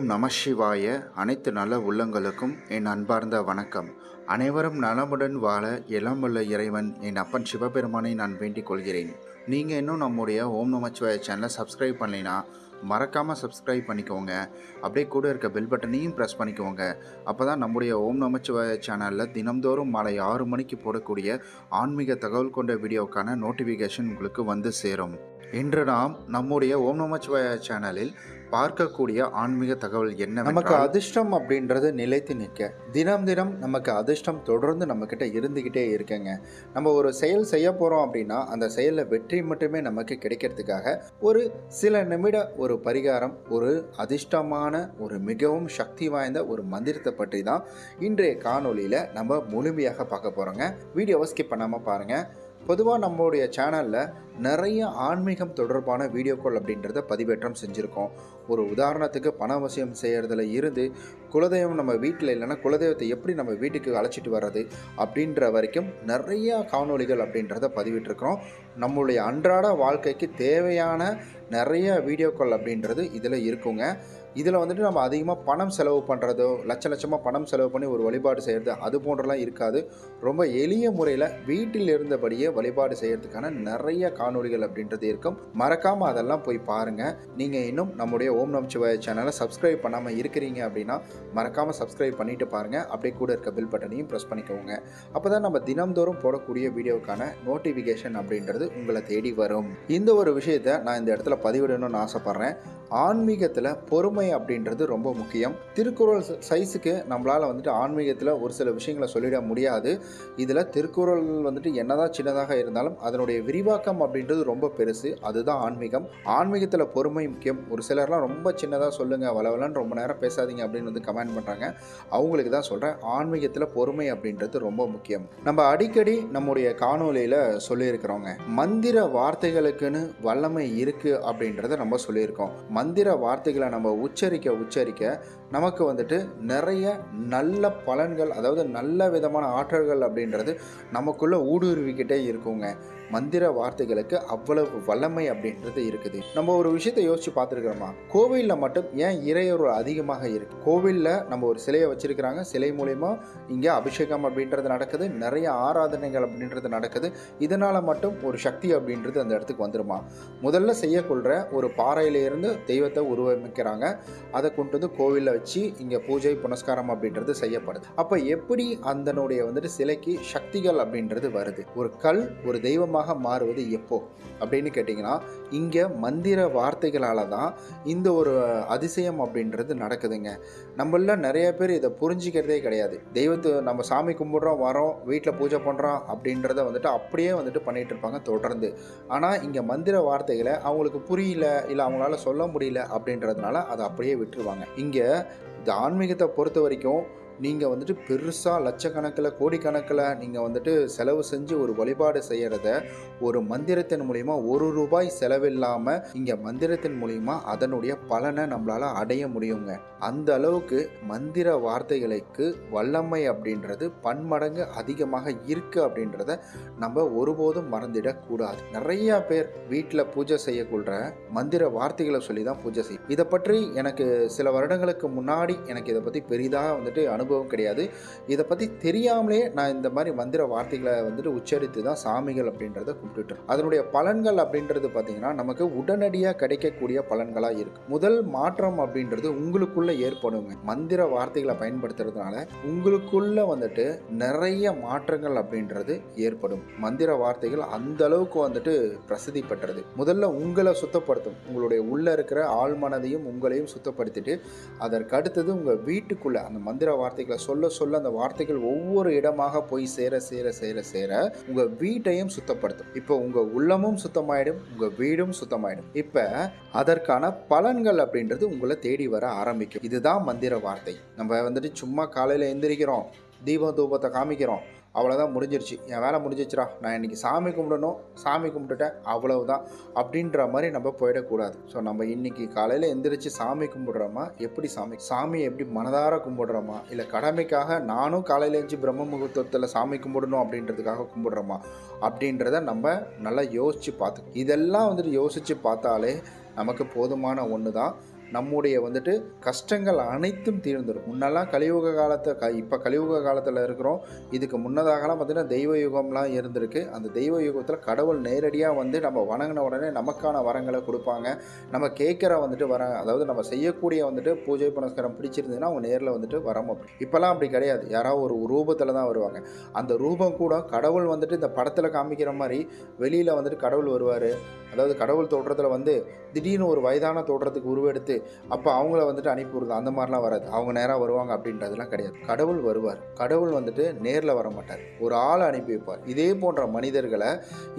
ஓம் நம சிவாய. அனைத்து நல்ல உள்ளங்களுக்கும் என் அன்பார்ந்த வணக்கம். அனைவரும் நலமுடன் வாழ எல்லாம் வல்ல இறைவன் என் அப்பன் சிவபெருமானை நான் வேண்டிக் கொள்கிறேன். நீங்கள் இன்னும் நம்முடைய ஓம் நமச்சிவாய சேனலை சப்ஸ்கிரைப் பண்ணலைன்னா மறக்காமல் சப்ஸ்கிரைப் பண்ணிக்கோங்க. அப்படியே கூட இருக்க பெல் பட்டனையும் ப்ரெஸ் பண்ணிக்கோங்க. அப்போ தான் நம்முடைய ஓம் நமச்சிவாய சேனலில் தினம்தோறும் மாலை ஆறு மணிக்கு போடக்கூடிய ஆன்மீக தகவல் கொண்ட வீடியோக்கான நோட்டிஃபிகேஷன் உங்களுக்கு வந்து சேரும். இன்று நாம் நம்முடைய ஓம் நமச்சிவாய சேனலில் பார்க்கக்கூடிய ஆன்மீக தகவல் என்ன நமக்கு அதிர்ஷ்டம் அப்படின்றது நிலைத்து நிற்க. தினம் தினம் நமக்கு அதிர்ஷ்டம் தொடர்ந்து நம்மக்கிட்ட இருந்துக்கிட்டே இருக்குங்க. நம்ம ஒரு செயல் செய்ய போகிறோம் அப்படின்னா அந்த செயலில் வெற்றி மட்டுமே நமக்கு கிடைக்கிறதுக்காக ஒரு சில நிமிட ஒரு பரிகாரம் ஒரு அதிர்ஷ்டமான ஒரு மிகவும் சக்தி வாய்ந்த ஒரு மந்திரத்தை பற்றி தான் இன்றைய காணொளியில் நம்ம முழுமையாக பார்க்க போகிறோங்க வீடியோவை ஸ்கிப் பண்ணாமல் பாருங்கள் பொதுவாக நம்மளுடைய சேனலில் நிறைய ஆன்மீகம் தொடர்பான வீடியோக்கள் அப்படின்றத பதிவேற்றம் செஞ்சுருக்கோம். ஒரு உதாரணத்துக்கு பண வசியம் செய்கிறதுல இருந்து குலதெய்வம் நம்ம வீட்டில் இல்லைன்னா குலதெய்வத்தை எப்படி நம்ம வீட்டுக்கு அழைச்சிட்டு வர்றது அப்படின்ற வரைக்கும் நிறைய காணொளிகள் அப்படின்றத பதிவிட்டிருக்கிறோம். நம்மளுடைய அன்றாட வாழ்க்கைக்கு தேவையான நிறைய வீடியோக்கள் அப்படின்றது இதில் இருக்குங்க. இதில் வந்துட்டு நம்ம அதிகமாக பணம் செலவு பண்ணுறதோ லட்ச லட்சமாக பணம் செலவு பண்ணி ஒரு வழிபாடு செய்கிறது அது போன்றலாம் இருக்காது. ரொம்ப எளிய முறையில் வீட்டில் இருந்தபடியே வழிபாடு செய்கிறதுக்கான நிறைய காணொளிகள் அப்படின்றது இருக்கும். மறக்காமல் அதெல்லாம் போய் பாருங்கள் நீங்கள் இன்னும் நம்முடைய ஓம் நம் சிவாய சேனலை சப்ஸ்கிரைப் பண்ணாமல் இருக்கிறீங்க அப்படின்னா மறக்காமல் சப்ஸ்கிரைப் பண்ணிவிட்டு பாருங்கள் அப்படியே கூட இருக்க பில் பட்டனையும் ப்ரெஸ் பண்ணிக்கோங்க. அப்போ தான் நம்ம தினம்தோறும் போடக்கூடிய வீடியோக்கான நோட்டிஃபிகேஷன் அப்படின்றது உங்களை தேடி வரும். இந்த ஒரு விஷயத்தை நான் இந்த இடத்துல பதிவிடணும்னு ஆசைப்பட்றேன். ஆன்மீகத்தில் பொறுமை அப்படின்றது ரொம்ப முக்கியம். திருக்குறள் சைஸுக்கு நம்மளால் வந்துட்டு ஆன்மீகத்தில் ஒரு சில விஷயங்களை சொல்லிட முடியாது. இதில் திருக்குறள் வந்துட்டு என்னதான் சின்னதாக இருந்தாலும் அதனுடைய விரிவாக்கம் அப்படின்றது ரொம்ப பெருசு. அதுதான் ஆன்மீகம். ஆன்மீகத்தில் பொறுமை முக்கியம். ஒரு சிலர்லாம் ரொம்ப சின்னதாக சொல்லுங்கள் வளவலன்னு ரொம்ப நேரம் பேசாதீங்க அப்படின்னு வந்து கமெண்ட் பண்ணுறாங்க அவங்களுக்கு தான் சொல்கிறேன் ஆன்மீகத்தில் பொறுமை அப்படின்றது ரொம்ப முக்கியம். நம்ம அடிக்கடி நம்முடைய காணொலியில் சொல்லியிருக்கிறோங்க. மந்திர வார்த்தைகளுக்குன்னு வல்லமை இருக்குது அப்படின்றத நம்ம சொல்லியிருக்கோம். மந்திர வார்த்தைகளை நம்ம உச்சரிக்க உச்சரிக்க நமக்கு வந்துட்டு நிறைய நல்ல பலன்கள் அதாவது நல்ல விதமான ஆற்றல்கள் அப்படின்றது நமக்குள்ளே ஊடுருவிக்கிட்டே இருக்குங்க. மந்திர வார்த்தைகளுக்கு அவ்வளவு வல்லமை அப்படின்றது இருக்குது. நம்ம ஒரு விஷயத்தை யோசிச்சு பார்த்துருக்கிறோமா? கோவிலில் மட்டும் ஏன் இறையொருள் அதிகமாக இருக்கு? கோவிலில் நம்ம ஒரு சிலையை வச்சிருக்கிறாங்க. சிலை மூலயமா இங்கே அபிஷேகம் அப்படின்றது நடக்குது. நிறைய ஆராதனைகள் அப்படின்றது நடக்குது. இதனால் மட்டும் ஒரு சக்தி அப்படின்றது அந்த இடத்துக்கு வந்துருமா? முதல்ல செய்யக்கொள்கிற ஒரு பாறையிலிருந்து தெய்வத்தை உருவமைக்கிறாங்க. அதை கொண்டு வந்து கோவிலில் வச்சு இங்கே பூஜை புனஸ்காரம் அப்படின்றது செய்யப்படுது. அப்போ எப்படி அந்தனுடைய வந்துட்டு சிலைக்கு சக்திகள் அப்படின்றது வருது? ஒரு கல் ஒரு தெய்வமாக மாறுவது எப்போ? அப்படின்னு கேட்டிங்கன்னா இங்கே மந்திர வார்த்தைகளால் தான் இந்த ஒரு அதிசயம் அப்படின்றது நடக்குதுங்க. நம்மள நிறைய பேர் இதை புரிஞ்சிக்கிறதே கிடையாது. தெய்வத்தை நம்ம சாமி கும்பிட்றோம் வரோம் வீட்டில் பூஜை பண்ணுறோம் அப்படின்றத வந்துட்டு அப்படியே வந்துட்டு பண்ணிகிட்டு இருப்பாங்க தொடர்ந்து. ஆனால் இங்கே மந்திர வார்த்தைகளை அவங்களுக்கு புரியல இல்லை அவங்களால சொல்ல முடியல அப்படின்றதுனால அதை அப்படியே விட்டுருவாங்க. இங்கே இந்த ஆன்மீகத்தை பொறுத்த வரைக்கும் நீங்கள் வந்துட்டு பெருசாக லட்சக்கணக்கில் கோடிக்கணக்கில் நீங்கள் வந்துட்டு செலவு செஞ்சு ஒரு வழிபாடு செய்கிறத ஒரு மந்திரத்தின் மூலிமா ஒரு ரூபாய் செலவில்லாமல் இங்கே மந்திரத்தின் மூலிமா அதனுடைய பலனை நம்மளால் அடைய முடியுங்க. அந்த அளவுக்கு மந்திர வார்த்தைகளுக்கு வல்லமை அப்படின்றது பன்மடங்கு அதிகமாக இருக்குது அப்படின்றத நம்ம ஒருபோதும் மறந்துடக்கூடாது நிறைய பேர் வீட்டில் பூஜை செய்யக்கூட மந்திர வார்த்தைகளை சொல்லி தான் பூஜை செய்யும் இதை பற்றி எனக்கு சில வருடங்களுக்கு முன்னாடி எனக்கு இதை பற்றி பெரிதாக வந்துட்டு அனுபவம் அனுபவம் கிடையாது. இதை பற்றி தெரியாமலே நான் இந்த மாதிரி மந்திர வார்த்தைகளை வந்துட்டு உச்சரித்து தான் சாமிகள் அப்படின்றத கும்பிட்டுட்டு அதனுடைய பலன்கள் அப்படின்றது பார்த்தீங்கன்னா நமக்கு உடனடியாக கிடைக்கக்கூடிய பலன்களாக இருக்கு. முதல் மாற்றம் அப்படின்றது உங்களுக்குள்ள ஏற்படுங்க. மந்திர வார்த்தைகளை பயன்படுத்துறதுனால உங்களுக்குள்ள வந்துட்டு நிறைய மாற்றங்கள் அப்படின்றது ஏற்படும். மந்திர வார்த்தைகள் அந்த அளவுக்கு வந்துட்டு பிரசித்தி பெற்றது. முதல்ல உங்களை சுத்தப்படுத்தும். உங்களுடைய உள்ள இருக்கிற ஆழ்மனதையும் உங்களையும் சுத்தப்படுத்திட்டு அதற்கு அடுத்தது உங்கள் வீட்டுக்குள்ள அந்த மந்திர வார்த்தை வார்த்தைகளை சொல்ல சொல்ல அந்த வார்த்தைகள் ஒவ்வொரு இடமாக போய் சேர சேர சேர சேர உங்க வீட்டையும் சுத்தப்படுத்தும். இப்போ உங்க உள்ளமும் சுத்தமாயிடும் உங்க வீடும் சுத்தமாயிடும். இப்ப அதற்கான பலன்கள் அப்படின்றது உங்களை தேடி வர ஆரம்பிக்கும். இதுதான் மந்திர வார்த்தை. நம்ம வந்துட்டு சும்மா காலையில எந்திரிக்கிறோம் தீபம் தூபத்தை காமிக்கிறோம். அவ்வளோதான் முடிஞ்சிருச்சு. என் வேலை முடிஞ்சிச்சுரா நான் இன்றைக்கி சாமி கும்பிடணும் சாமி கும்பிட்டுட்டேன் அவ்வளவுதான். அப்படின்ற மாதிரி நம்ம போயிடக்கூடாது. ஸோ நம்ம இன்றைக்கி காலையில் எந்திரிச்சு சாமி கும்பிட்றோமா? எப்படி சாமி சாமி எப்படி மனதார கும்பிடுறோமா? இல்லை கடமைக்காக நானும் காலையில் எழுந்து பிரம்ம முகூர்த்தத்தில் சாமி கும்பிடணும் அப்படின்றதுக்காக கும்பிடுறோமா? அப்படின்றத நம்ம நல்லா யோசித்து பார்த்து இதெல்லாம் வந்துட்டு யோசித்து பார்த்தாலே நமக்கு போதுமான ஒன்று தான் நம்முடைய வந்துட்டு கஷ்டங்கள் அனைத்தும் தீர்ந்துடும் முன்னெல்லாம் கலியுக காலத்தை க இப்போ கலியுக காலத்தில் இருக்கிறோம். இதுக்கு முன்னதாகலாம் பார்த்தீங்கன்னா தெய்வ யுகம்லாம் இருந்திருக்கு. அந்த தெய்வ யுகத்தில் கடவுள் நேரடியாக வந்து நம்ம வணங்கின உடனே நமக்கான வரங்களை கொடுப்பாங்க. நம்ம கேட்குற வந்துட்டு வர அதாவது நம்ம செய்யக்கூடிய வந்துட்டு பூஜை புனஸ்காரம் பிடிச்சிருந்ததுன்னா அவங்க நேரில் வந்துட்டு வரோம் இப்போல்லாம் அப்படி கிடையாது. யாராவது ஒரு ரூபத்தில் தான் வருவாங்க. அந்த ரூபம் கூட கடவுள் வந்துட்டு இந்த படத்தில் காமிக்கிற மாதிரி வெளியில் வந்துட்டு கடவுள் வருவார். அதாவது கடவுள் தோற்றத்தில் வந்து திடீர்னு ஒரு வயதான தோற்றத்துக்கு உருவெடுத்து அப்போ அவங்கள வந்துட்டு அனுப்பி விடுறது அந்த மாதிரிலாம் வராது. அவங்க நேராக வருவாங்க அப்படின்றதுலாம் கிடையாது. கடவுள் வருவார். கடவுள் வந்துட்டு நேரில் வர மாட்டார். ஒரு ஆளை அனுப்பி வைப்பார். இதே போன்ற மனிதர்களை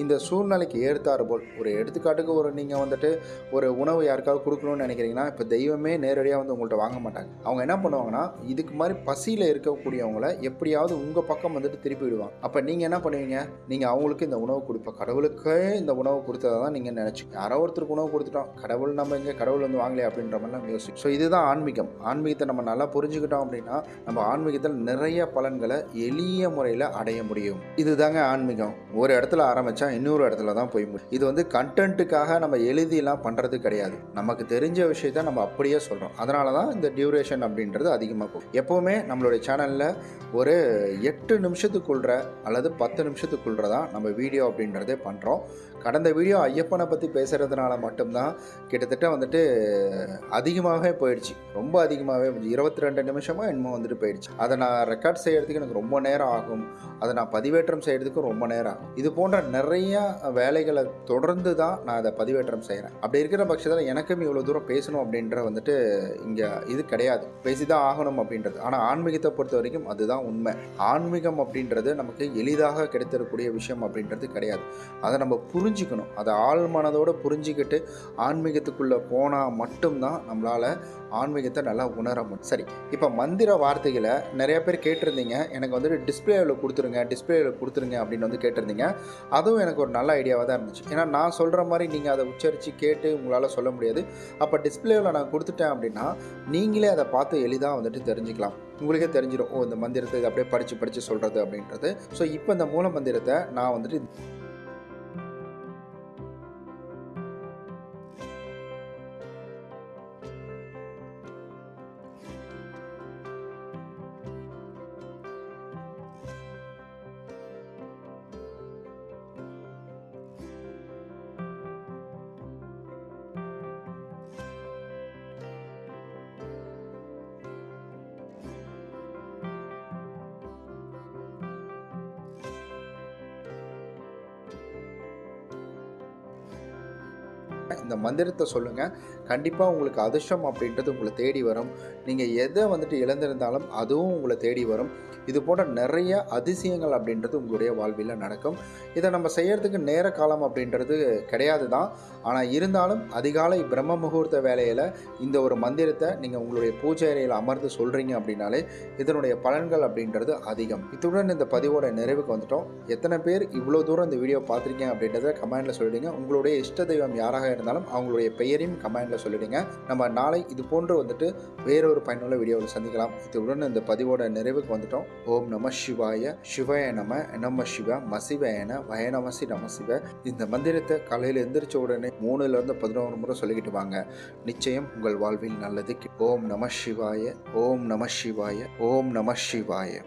இந்த சூழ்நிலைக்கு ஏற்றாறு போல் ஒரு எடுத்துக்காட்டுக்கு ஒரு நீங்கள் வந்துட்டு ஒரு உணவு யாருக்காவது கொடுக்கணும்னு நினைக்கிறீங்கன்னா இப்போ தெய்வமே நேரடியாக வந்து உங்கள்கிட்ட வாங்க மாட்டாங்க. அவங்க என்ன பண்ணுவாங்கன்னா இதுக்கு மாதிரி பசியில் இருக்கக்கூடியவங்கள எப்படியாவது உங்கள் பக்கம் வந்துட்டு திருப்பி விடுவாங்க. அப்போ நீங்கள் என்ன பண்ணுவீங்க? நீங்கள் அவங்களுக்கு இந்த உணவு கொடுப்ப கடவுளுக்கே இந்த உணவு கொடுத்ததை தான் நீங்கள் நினச்சி யாரோ ஒருத்தருக்கு உணவு கொடுத்துட்டோம். கடவுள் நம்ம இங்கே கடவுள் வந்து வாங்கலையே அப்படின்ற மாதிரிலாம் யோசிச்சு ஸோ இதுதான் ஆன்மீகம். ஆன்மீகத்தை நம்ம நல்லா புரிஞ்சுக்கிட்டோம் அப்படின்னா நம்ம ஆன்மீகத்தில் நிறைய பலன்களை எளிய முறையில் அடைய முடியும். இதுதாங்க ஆன்மீகம். ஒரு இடத்துல ஆரம்பித்தா இன்னொரு இடத்துல தான் போய் முடியும். இது வந்து கண்டென்ட்டுக்காக நம்ம எழுதியெல்லாம் பண்ணுறது கிடையாது. நமக்கு தெரிஞ்ச விஷயத்த நம்ம அப்படியே சொல்கிறோம் அதனால தான் இந்த டியூரேஷன் அப்படின்றது அதிகமாக போகும். எப்போவுமே நம்மளுடைய சேனலில் ஒரு எட்டு நிமிஷத்துக்குள்ற அல்லது பத்து நிமிஷத்துக்குள்ற தான் நம்ம வீடியோ அப்படின்றதே பண்ணுறோம் கடந்த வீடியோ ஐயப்பனை பற்றி பேசுகிறதுனால மட்டும்தான் கிட்டத்தட்ட வந்துட்டு அதிகமாகவே போயிடுச்சு. ரொம்ப அதிகமாகவே இருபத்தி ரெண்டு நிமிஷமாக என்னமோ வந்துட்டு போயிடுச்சு. அதை நான் ரெக்கார்ட் செய்கிறதுக்கு எனக்கு ரொம்ப நேரம் ஆகும். அதை நான் பதிவேற்றம் செய்கிறதுக்கு ரொம்ப நேரம் ஆகும். இது போன்ற நிறைய வேலைகளை தொடர்ந்து தான் நான் அதை பதிவேற்றம் செய்கிறேன் அப்படி இருக்கிற பட்சத்தில் எனக்கும் இவ்வளோ தூரம் பேசணும் அப்படின்ற வந்துட்டு இங்கே இது கிடையாது. பேசி தான் ஆகணும் அப்படின்றது. ஆனால் ஆன்மீகத்தை பொறுத்த வரைக்கும் அதுதான் உண்மை. ஆன்மீகம் அப்படின்றது நமக்கு எளிதாக கிடைத்திருக்கக்கூடிய விஷயம் அப்படின்றது கிடையாது. அதை நம்ம புரிஞ்சுக்கணும். அதை ஆள் மனதோடு புரிஞ்சுக்கிட்டு ஆன்மீகத்துக்குள்ளே போனால் மட்டும்தான் நம்மளால் ஆன்மீகத்தை நல்லா உணர முடியும். சரி இப்போ மந்திர வார்த்தைகளை நிறைய பேர் கேட்டிருந்தீங்க. எனக்கு வந்துட்டு டிஸ்பிளேவில் கொடுத்துருங்க டிஸ்பிளேவில் கொடுத்துருங்க அப்படின்னு வந்து கேட்டிருந்தீங்க. அதுவும் எனக்கு ஒரு நல்ல ஐடியாவாக தான் இருந்துச்சு. ஏன்னா நான் சொல்கிற மாதிரி நீங்கள் அதை உச்சரித்து கேட்டு உங்களால் சொல்ல முடியாது. அப்போ டிஸ்பிளேவில் நான் கொடுத்துட்டேன் அப்படின்னா நீங்களே அதை பார்த்து எளிதாக வந்துட்டு தெரிஞ்சுக்கலாம். உங்களுக்கே தெரிஞ்சிடும் ஓ இந்த மந்திரத்தை இதை அப்படியே படித்து படித்து சொல்கிறது அப்படின்றது. ஸோ இப்போ இந்த மூல மந்திரத்தை நான் வந்துட்டு இந்த மந்திரத்தை சொல்லுங்கள் கண்டிப்பாக உங்களுக்கு அதிர்ஷ்டம் அப்படின்றது உங்களை தேடி வரும். நீங்கள் எதை வந்துட்டு இழந்திருந்தாலும் அதுவும் உங்களை தேடி வரும். இது போன்ற நிறைய அதிசயங்கள் அப்படின்றது உங்களுடைய வாழ்வில் நடக்கும். இதை நம்ம செய்கிறதுக்கு நேர காலம் அப்படின்றது கிடையாது தான். ஆனால் இருந்தாலும் அதிகாலை பிரம்ம முகூர்த்த வேலையில் இந்த ஒரு மந்திரத்தை நீங்கள் உங்களுடைய பூஜை அறையில் அமர்ந்து சொல்கிறீங்க அப்படின்னாலே இதனுடைய பலன்கள் அப்படின்றது அதிகம். இத்துடன் இந்த பதிவோட நிறைவுக்கு வந்துட்டோம். எத்தனை பேர் இவ்வளோ தூரம் இந்த வீடியோ பார்த்துருக்கீங்க அப்படின்றத கமெண்டில் சொல்லிடுங்க. உங்களுடைய இஷ்ட தெய்வம் யாராக இருந்தால் இருந்தாலும் அவங்களுடைய பெயரையும் கமெண்டில் சொல்லிடுங்க. நம்ம நாளை இது போன்று வந்துட்டு வேறொரு பயனுள்ள வீடியோவில் சந்திக்கலாம். இதுடன் இந்த பதிவோட நிறைவுக்கு வந்துட்டோம். ஓம் நம சிவாய சிவாய நம நம சிவ மசிவயன வயநமசி நம சிவ. இந்த மந்திரத்தை காலையில் எந்திரிச்ச உடனே மூணுலேருந்து பதினோரு முறை சொல்லிக்கிட்டு வாங்க. நிச்சயம் உங்கள் வாழ்வில் நல்லது ஓம் நம சிவாய ஓம் நம சிவாய ஓம் நம சிவாய.